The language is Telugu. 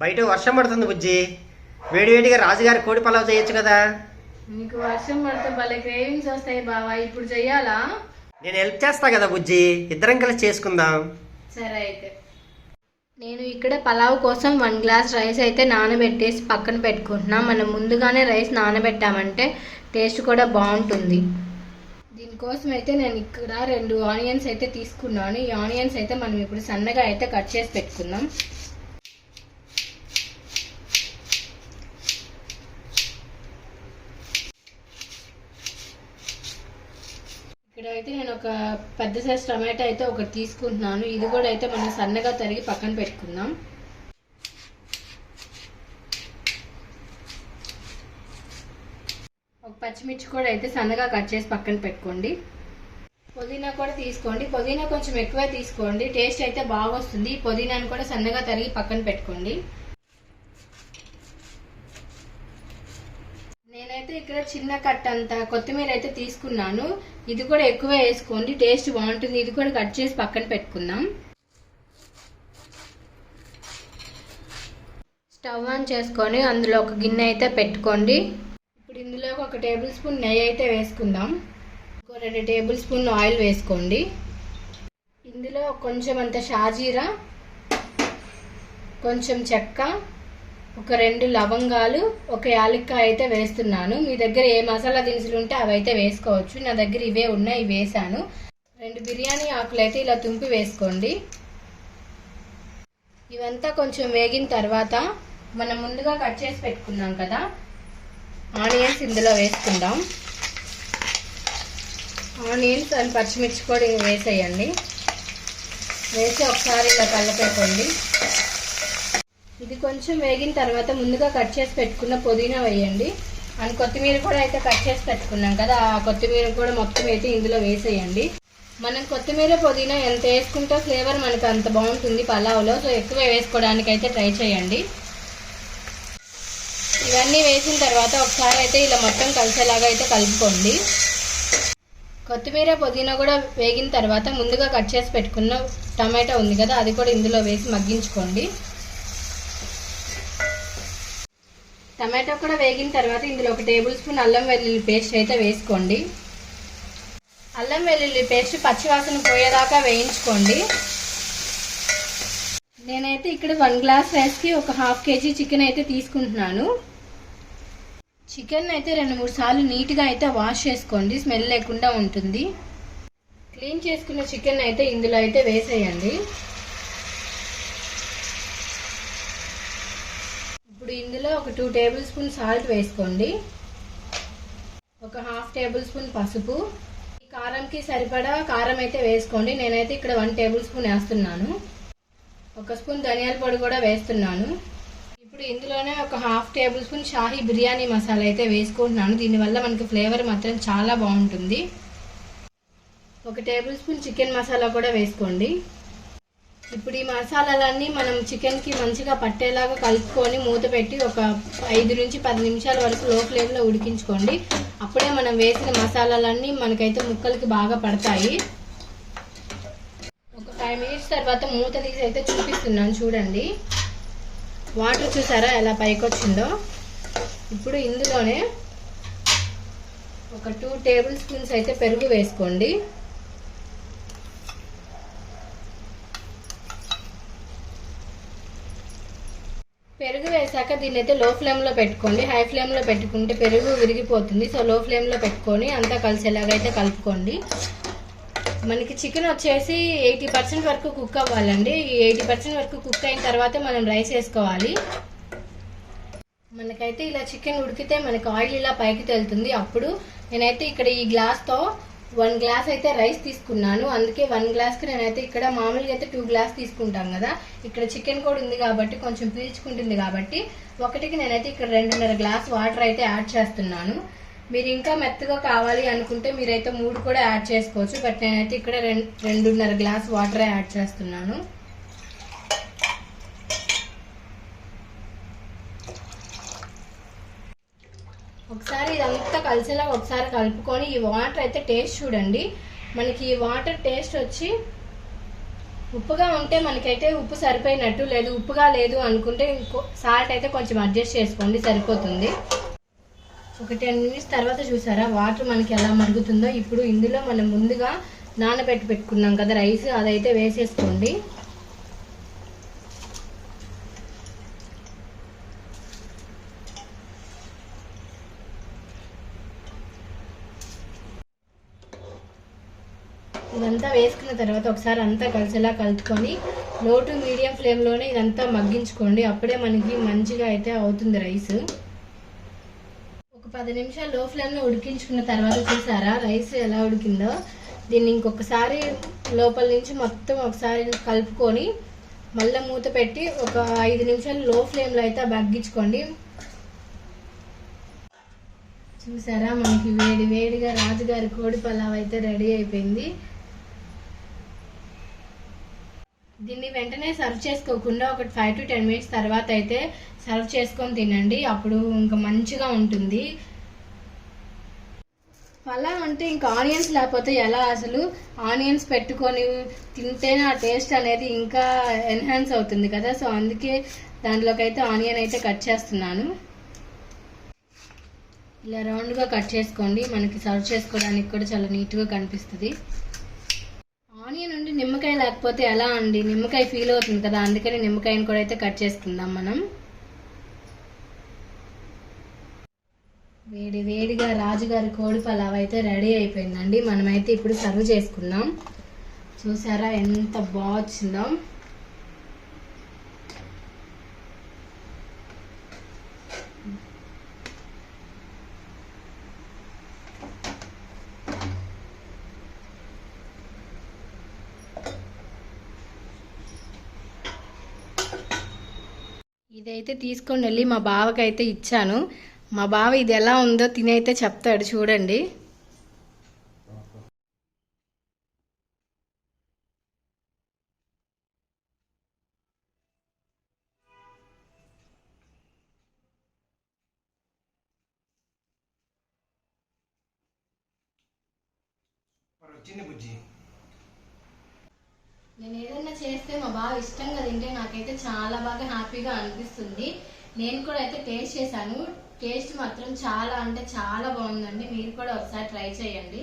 బయట వర్షం పడుతుంది బుజ్జి. వేడివేడిగా రాజుగారి కోడి పలావ్ చేయొచ్చు కదా. నీకు వర్షం పడితే భలే క్రేవింగ్స్ వస్తాయి బావా. ఇప్పుడు చెయ్యాలా? నేను హెల్ప్ చేస్తా కదా బుజ్జి. ఇద్దరం కలిసి చేసుకుందాం. సరే అయితే. నేను ఇక్కడ పలావ్ కోసం వన్ గ్లాస్ రైస్ అయితే నానబెట్టేసి పక్కన పెట్టుకుంటున్నా. మనం ముందుగానే రైస్ నానబెట్టామంటే టేస్ట్ కూడా బాగుంటుంది. దీనికోసం అయితే నేను ఇక్కడ రెండు ఆనియన్స్ అయితే తీసుకున్నాను. ఈ ఆనియన్స్ అయితే మనం ఇప్పుడు సన్నగా అయితే కట్ చేసి పెట్టుకుందాం. అయితే నేను ఒక పెద్ద సైజ్ టమాటా అయితే ఒకటి తీసుకుంటున్నాను. ఇది కూడా అయితే మనం సన్నగా తరిగి పక్కన పెట్టుకుందాం. ఒక పచ్చిమిర్చి కూడా అయితే సన్నగా కట్ చేసి పక్కన పెట్టుకోండి. పుదీనా కూడా తీసుకోండి. పుదీనా కొంచెం ఎక్కువ తీసుకోండి. టేస్ట్ అయితే బాగా వస్తుంది పుదీనాను కూడా సన్నగా తరిగి పక్కన పెట్టుకోండి. నేనైతే ఇక్కడ చిన్న కట్ అంత కొత్తిమీర అయితే తీసుకున్నాను. ఇది కూడా ఎక్కువ వేసుకోండి టేస్ట్ బాగుంటుంది. ఇది కూడా కట్ చేసి పక్కన పెట్టుకుందాం. స్టవ్ ఆన్ చేసుకొని అందులో ఒక గిన్నె అయితే పెట్టుకోండి. ఇప్పుడు ఇందులో ఒక టేబుల్ స్పూన్ నెయ్యి అయితే వేసుకుందాం. ఇంకో రెండు టేబుల్ స్పూన్ ఆయిల్ వేసుకోండి. ఇందులో కొంచెం అంత షాజీరా కొంచెం చెక్క ఒక రెండు లవంగాలు ఒక యాలక్కాయ అయితే వేస్తున్నాను. మీ దగ్గర ఏ మసాలా దినుసులు ఉంటే అవి అయితే వేసుకోవచ్చు. నా దగ్గర ఇవే ఉన్నాయి ఇవి వేసాను రెండు బిర్యానీ ఆకులు అయితే ఇలా తుంపి వేసుకోండి. ఇవంతా కొంచెం వేగిన తర్వాత మనం ముందుగా కట్ చేసి పెట్టుకున్నాం కదా ఆనియన్స్ ఇందులో వేసుకుందాం. ఆనియన్స్ అండ్ పచ్చిమిర్చి కూడా వేసేయండి. వేసి ఒకసారి ఇలా కలపెట్టుకోండి ఇది కొంచెం వేగిన తర్వాత ముందుగా కట్ చేసి పెట్టుకున్న పుదీనా వేయండి. అండ్ కొత్తిమీర కూడా అయితే కట్ చేసి పెట్టుకున్నాం కదా ఆ కొత్తిమీర కూడా మొత్తం అయితే ఇందులో వేసేయండి. మనం కొత్తిమీర పుదీనా ఎంత వేసుకుంటే ఫ్లేవర్ మనకు అంత బాగుంటుంది పలావ్లో. సో ఎక్కువ వేసుకోవడానికి అయితే ట్రై చేయండి. ఇవన్నీ వేసిన తర్వాత ఒకసారి అయితే ఇలా మొత్తం కలిసేలాగా అయితే కలుపుకోండి. కొత్తిమీర పుదీనా కూడా వేగిన తర్వాత ముందుగా కట్ చేసి పెట్టుకున్న టమాటా ఉంది కదా అది కూడా ఇందులో వేసి మగ్గించుకోండి. టమాటో కూడా వేగిన తర్వాత ఇందులో ఒక టేబుల్ స్పూన్ అల్లం వెల్లుల్లి పేస్ట్ అయితే వేసుకోండి. అల్లం వెల్లుల్లి పేస్ట్ పచ్చివాసన పోయేదాకా వేయించుకోండి. నేనైతే ఇక్కడ వన్ గ్లాస్ రైస్కి ఒక హాఫ్ కేజీ చికెన్ అయితే తీసుకుంటున్నాను. చికెన్ అయితే రెండు మూడు సార్లు నీట్గా అయితే వాష్ చేసుకోండి స్మెల్ లేకుండా ఉంటుంది. క్లీన్ చేసుకున్న చికెన్ అయితే ఇందులో అయితే వేసేయండి. ఇప్పుడు ఇందులో ఒక టూ టేబుల్ స్పూన్ సాల్ట్ వేసుకోండి. ఒక హాఫ్ టేబుల్ స్పూన్ పసుపు. ఈ కారంకి సరిపడా కారం అయితే వేసుకోండి. నేనైతే ఇక్కడ వన్ టేబుల్ స్పూన్ వేస్తున్నాను. ఒక స్పూన్ ధనియాల పొడి కూడా వేస్తున్నాను. ఇప్పుడు ఇందులోనే ఒక half tablespoon Shahi biryani masala అయితే వేసుకుంటున్నాను. దీనివల్ల మనకి ఫ్లేవర్ మాత్రం చాలా బాగుంటుంది. ఒక టేబుల్ స్పూన్ చికెన్ మసాలా కూడా వేసుకోండి. ఇప్పుడు ఈ మసాలాలన్నీ మనం చికెన్కి మంచిగా పట్టేలాగా కలుపుకొని మూత పెట్టి ఒక ఐదు నుంచి పది నిమిషాల వరకు లో ఫ్లేమ్లో ఉడికించుకోండి. అప్పుడే మనం వేసిన మసాలాలన్నీ మనకైతే ముక్కలకి బాగా పడతాయి. ఒక ఫైవ్ మినిట్స్ తర్వాత మూత తీసి అయితే చూపిస్తున్నాను చూడండి. వాటర్ చూసారా ఎలా పైకి వచ్చిందో ఇప్పుడు ఇందులోనే ఒక టూ టేబుల్ స్పూన్స్ అయితే పెరుగు వేసుకోండి. వచ్చాక దీన్ని అయితే లో ఫ్లేమ్లో పెట్టుకోండి హై ఫ్లేమ్లో పెట్టుకుంటే పెరుగు విరిగిపోతుంది. సో లో ఫ్లేమ్లో పెట్టుకొని అంతా కలిసేలాగా అయితే కలుపుకోండి. మనకి చికెన్ వచ్చేసి ఎయిటీ పర్సెంట్ వరకు కుక్ అవ్వాలండి. ఈ ఎయిటీ పర్సెంట్ వరకు కుక్ అయిన తర్వాత మనం రైస్ వేసుకోవాలి. మనకైతే ఇలా చికెన్ ఉడికితే మనకి ఆయిల్ ఇలా పైకి తెలుతుంది. అప్పుడు నేనైతే ఇక్కడ ఈ గ్లాస్తో వన్ గ్లాస్ అయితే రైస్ తీసుకున్నాను. అందుకే వన్ గ్లాస్కి నేనైతే ఇక్కడ మామూలుగా అయితే టూ గ్లాస్ తీసుకుంటాం కదా. ఇక్కడ చికెన్ కూడా ఉంది కాబట్టి కొంచెం పీల్చుకుంటుంది కాబట్టి ఒకటికి నేనైతే ఇక్కడ రెండున్నర గ్లాస్ వాటర్ అయితే యాడ్ చేస్తున్నాను. మీరు ఇంకా మెత్తగా కావాలి అనుకుంటే మీరైతే మూడు కూడా యాడ్ చేసుకోవచ్చు. బట్ నేనైతే ఇక్కడ రెండు రెండున్నర గ్లాస్ వాటర్ యాడ్ చేస్తున్నాను. ఒకసారి ఇదంతా కలిసేలా ఒకసారి కలుపుకొని ఈ వాటర్ అయితే టేస్ట్ చూడండి. మనకి ఈ వాటర్ టేస్ట్ వచ్చి ఉప్పుగా ఉంటే మనకైతే ఉప్పు సరిపోయినట్టు లేదు ఉప్పుగా లేదు అనుకుంటే ఇంకో సాల్ట్ అయితే కొంచెం అడ్జస్ట్ చేసుకోండి సరిపోతుంది. ఒక టెన్ మినిట్స్ తర్వాత చూసారా వాటర్ మనకి ఎలా మరుగుతుందో? ఇప్పుడు ఇందులో మనం ముందుగా నానబెట్టి పెట్టుకున్నాం కదా రైస్ అదైతే వేసేసుకోండి. ఇదంతా వేసుకున్న తర్వాత ఒకసారి అంతా కలిసేలా కలుపుకొని లో టు మీడియం ఫ్లేమ్లోనే ఇదంతా మగ్గించుకోండి. అప్పుడే మనకి మంచిగా అయితే అవుతుంది రైస్. ఒక పది నిమిషాలు లో ఫ్లేమ్లో ఉడికించుకున్న తర్వాత చూసారా రైస్ ఎలా ఉడికిందో? దీన్ని ఇంకొకసారి లోపల నుంచి మొత్తం ఒకసారి కలుపుకొని మళ్ళీ మూత పెట్టి ఒక ఐదు నిమిషాలు లో ఫ్లేమ్లో అయితే మగ్గించుకోండి. చూసారా మనకి వేడి వేడిగా రాజుగారి కోడి పలావ్ అయితే రెడీ అయిపోయింది. దీన్ని వెంటనే సర్వ్ చేసుకోకుండా ఒక ఫైవ్ టు టెన్ మినిట్స్ తర్వాత అయితే సర్వ్ చేసుకొని తినండి. అప్పుడు ఇంకా మంచిగా ఉంటుంది. అలా అంటే ఇంకా ఆనియన్స్ లేకపోతే ఎలా అసలు? ఆనియన్స్ పెట్టుకొని తింటేనే ఆ టేస్ట్ అనేది ఇంకా ఎన్హాన్స్ అవుతుంది కదా. సో అందుకే దాంట్లోకి అయితే ఆనియన్ అయితే కట్ చేస్తున్నాను. ఇలా రౌండ్గా కట్ చేసుకోండి. మనకి సర్వ్ చేసుకోవడానికి కూడా చాలా నీట్గా కనిపిస్తుంది. నిమ్మకాయ లేకపోతే ఎలా అండి? నిమ్మకాయ ఫీల్ అవుతుంది కదా అందుకని నిమ్మకాయని కూడా అయితే కట్ చేసుకుందాం మనం. వేడి వేడిగా రాజుగారి కోడి పలావ్ అయితే రెడీ అయిపోయిందండి. మనమైతే ఇప్పుడు సర్వ్ చేసుకుందాం. చూసారా ఎంత బాగా వచ్చిందో. ఇదైతే తీసుకొని వెళ్ళి మా బావకి అయితే ఇచ్చాను. మా బావ ఇది ఎలా ఉందో తినైతే చెప్తాడు చూడండి. వచ్చింది బుజ్జి. నేను ఏదైనా చేస్తే మా బాగా ఇష్టంగా తింటే నాకైతే చాలా బాగా హ్యాపీగా అనిపిస్తుంది. నేను కూడా అయితే టేస్ట్ చేశాను. టేస్ట్ మాత్రం చాలా అంటే చాలా బాగుందండి. మీరు కూడా ఒకసారి ట్రై చేయండి.